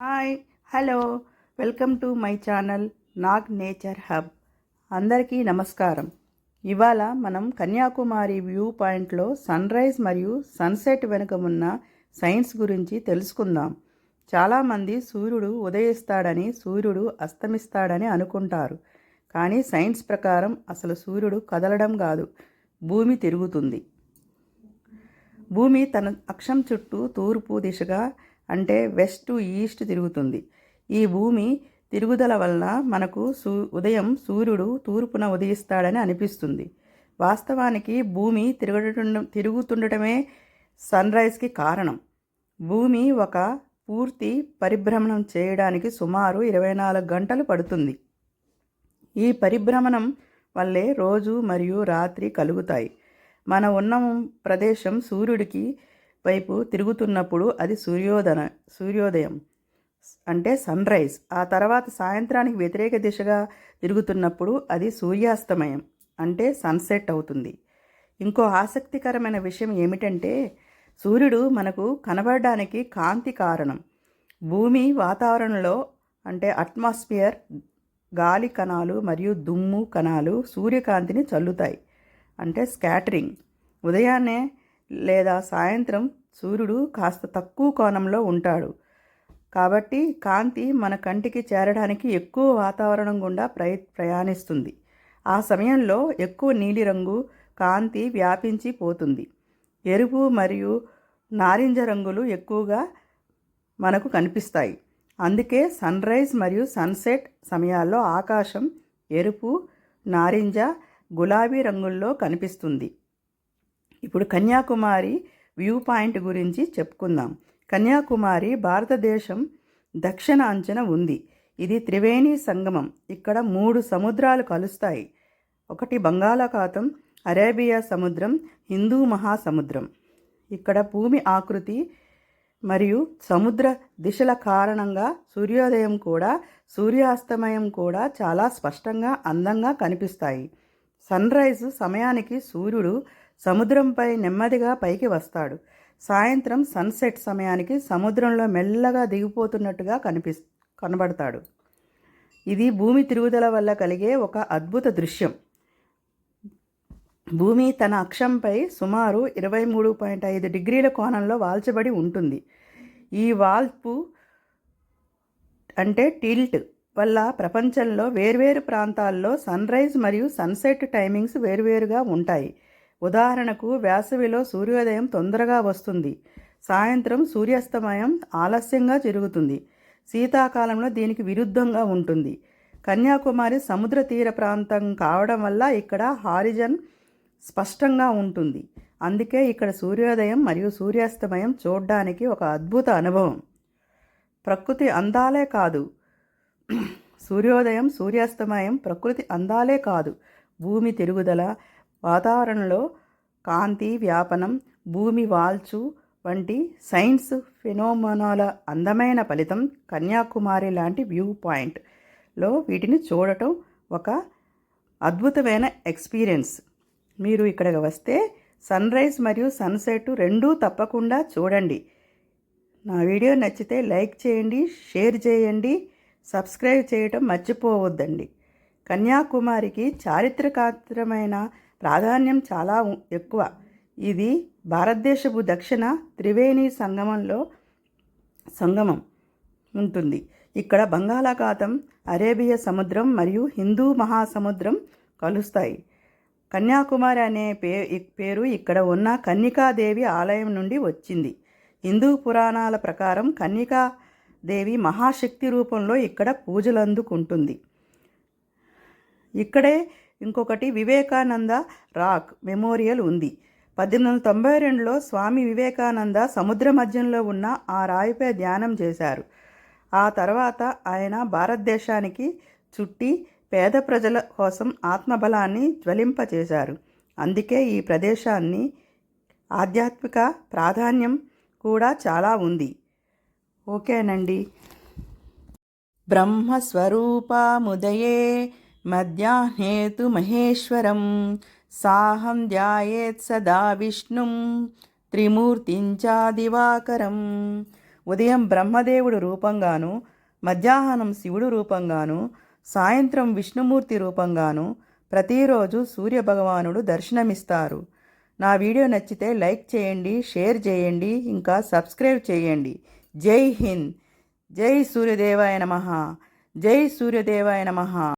Hi hello welcome to my channel Nag nature hub. అందరికీ నమస్కారం. ఇవాళ మనం కన్యాకుమారి వ్యూ పాయింట్లో సన్ రైజ్ మరియు సన్సెట్ వెనుక ఉన్న సైన్స్ గురించి తెలుసుకుందాం. చాలామంది సూర్యుడు ఉదయిస్తాడని సూర్యుడు అస్తమిస్తాడని అనుకుంటారు. కానీ సైన్స్ ప్రకారం అసలు సూర్యుడు కదలడం కాదు భూమి తిరుగుతుంది. భూమి తన అక్షం చుట్టూ తూర్పు దిశగా అంటే వెస్ట్ టు ఈస్ట్ తిరుగుతుంది. ఈ భూమి తిరుగుదల వలన మనకు సూ ఉదయం సూర్యుడు తూర్పున ఉదయిస్తాడని అనిపిస్తుంది. వాస్తవానికి భూమి తిరగటం తిరుగుతుండటమే సన్రైజ్కి కారణం. భూమి ఒక పూర్తి పరిభ్రమణం చేయడానికి సుమారు ఇరవై నాలుగు గంటలు పడుతుంది. ఈ పరిభ్రమణం వల్లే రోజు మరియు రాత్రి కలుగుతాయి. మన ఉన్న ప్రదేశం సూర్యుడికి వైపు తిరుగుతున్నప్పుడు అది సూర్యోదన సూర్యోదయం అంటే సన్ రైజ్ ఆ తర్వాత సాయంత్రానికి వ్యతిరేక దిశగా తిరుగుతున్నప్పుడు అది సూర్యాస్తమయం అంటే సన్సెట్ అవుతుంది. ఇంకో ఆసక్తికరమైన విషయం ఏమిటంటే సూర్యుడు మనకు కనబడడానికి కాంతి కారణం. భూమి వాతావరణంలో అంటే అట్మాస్ఫియర్ గాలి కణాలు మరియు దుమ్ము కణాలు సూర్యకాంతిని చల్లుతాయి అంటే స్కాటరింగ్ ఉదయాన్నే లేదా సాయంత్రం సూర్యుడు కాస్త తక్కువ కోణంలో ఉంటాడు. కాబట్టి కాంతి మన కంటికి చేరడానికి ఎక్కువ వాతావరణం గుండా ప్రయ ప్రయాణిస్తుంది. ఆ సమయంలో ఎక్కువ నీలిరంగు కాంతి వ్యాపించి పోతుంది. ఎరుపు మరియు నారింజ రంగులు ఎక్కువగా మనకు కనిపిస్తాయి. అందుకే సన్ రైజ్ మరియు సన్సెట్ సమయాల్లో ఆకాశం ఎరుపు నారింజ గులాబీ రంగుల్లో కనిపిస్తుంది. ఇప్పుడు కన్యాకుమారి వ్యూ పాయింట్ గురించి చెప్పుకుందాం. కన్యాకుమారి భారతదేశం దక్షిణ అంచన ఉంది. ఇది త్రివేణి సంగమం. ఇక్కడ మూడు సముద్రాలు కలుస్తాయి. ఒకటి బంగాళాఖాతం అరేబియా సముద్రం హిందూ మహాసముద్రం. ఇక్కడ భూమి ఆకృతి మరియు సముద్ర దిశల కారణంగా సూర్యోదయం కూడా సూర్యాస్తమయం కూడా చాలా స్పష్టంగా అందంగా కనిపిస్తాయి. సన్ రైజ్ సమయానికి సూర్యుడు సముద్రంపై నెమ్మదిగా పైకి వస్తాడు. సాయంత్రం సన్సెట్ సమయానికి సముద్రంలో మెల్లగా దిగిపోతున్నట్టుగా కనిపిస్ కనబడతాడు. ఇది భూమి తిరుగుదల వల్ల కలిగే ఒక అద్భుత దృశ్యం. భూమి తన అక్షంపై సుమారు ఇరవై మూడు పాయింట్ ఐదు డిగ్రీల కోణంలో వాల్చబడి ఉంటుంది. ఈ వాల్పు అంటే టిల్ట్ వల్ల ప్రపంచంలో వేర్వేరు ప్రాంతాల్లో సన్ రైజ్ మరియు సన్సెట్ టైమింగ్స్ వేరువేరుగా ఉంటాయి. ఉదాహరణకు వేసవిలో సూర్యోదయం తొందరగా వస్తుంది. సాయంత్రం సూర్యాస్తమయం ఆలస్యంగా జరుగుతుంది. శీతాకాలంలో దీనికి విరుద్ధంగా ఉంటుంది. కన్యాకుమారి సముద్ర తీర ప్రాంతం కావడం వల్ల ఇక్కడ హారిజన్ స్పష్టంగా ఉంటుంది. అందుకే ఇక్కడ సూర్యోదయం మరియు సూర్యాస్తమయం చూడడానికి ఒక అద్భుత అనుభవం. ప్రకృతి అందాలే కాదు. సూర్యోదయం సూర్యాస్తమయం ప్రకృతి అందాలే కాదు. భూమి తిరుగుదల వాతావరణంలో కాంతి వ్యాపనం భూమి వాల్చు వంటి సైన్స్ ఫినోమనాల అందమైన ఫలితం కన్యాకుమారి లాంటి వ్యూ పాయింట్లో వీటిని చూడటం ఒక అద్భుతమైన ఎక్స్పీరియన్స్. మీరు ఇక్కడికి వస్తే సన్ రైజ్ మరియు సన్సెట్ రెండూ తప్పకుండా చూడండి. నా వీడియో నచ్చితే లైక్ చేయండి షేర్ చేయండి సబ్స్క్రైబ్ చేయటం మర్చిపోవద్దండి. కన్యాకుమారికి చారిత్రకాత్రమైన ప్రాధాన్యం చాలా ఎక్కువ. ఇది భారతదేశపు దక్షిణ త్రివేణి సంగమంలో సంగమం ఉంటుంది. ఇక్కడ బంగాళాఖాతం అరేబియా సముద్రం మరియు హిందూ మహాసముద్రం కలుస్తాయి. కన్యాకుమారి అనే పే పేరు ఇక్కడ ఉన్న కన్నికాదేవి ఆలయం నుండి వచ్చింది. హిందూ పురాణాల ప్రకారం కన్నికాదేవి మహాశక్తి రూపంలో ఇక్కడ పూజలు అందుకుంటుంది ఇక్కడే ఇంకొకటి వివేకానంద రాక్ మెమోరియల్ ఉంది. పద్దెనిమిది వందల తొంభై రెండులో స్వామి వివేకానంద సముద్ర మధ్యంలో ఉన్న ఆ రాయిపై ధ్యానం చేశారు. ఆ తర్వాత ఆయన భారతదేశానికి చుట్టి పేద ప్రజల కోసం ఆత్మబలాన్ని జ్వలింపచేశారు. అందుకే ఈ ప్రదేశాన్ని ఆధ్యాత్మిక ప్రాధాన్యం కూడా చాలా ఉంది. ఓకేనండి. బ్రహ్మస్వరూపముదయే మధ్యాహ్నేతు మహేశ్వరం సాహం ధ్యాయేత్ సదా విష్ణుం త్రిమూర్తించా దివాకరం. ఉదయం బ్రహ్మదేవుడు రూపంగాను మధ్యాహ్నం శివుడు రూపంగాను సాయంత్రం విష్ణుమూర్తి రూపంగాను ప్రతిరోజు సూర్యభగవానుడు దర్శనమిస్తారు. నా వీడియో నచ్చితే లైక్ చేయండి షేర్ చేయండి ఇంకా సబ్స్క్రైబ్ చేయండి. జై హింద్. జై సూర్యదేవాయ నమ. జై సూర్యదేవాయ నమ.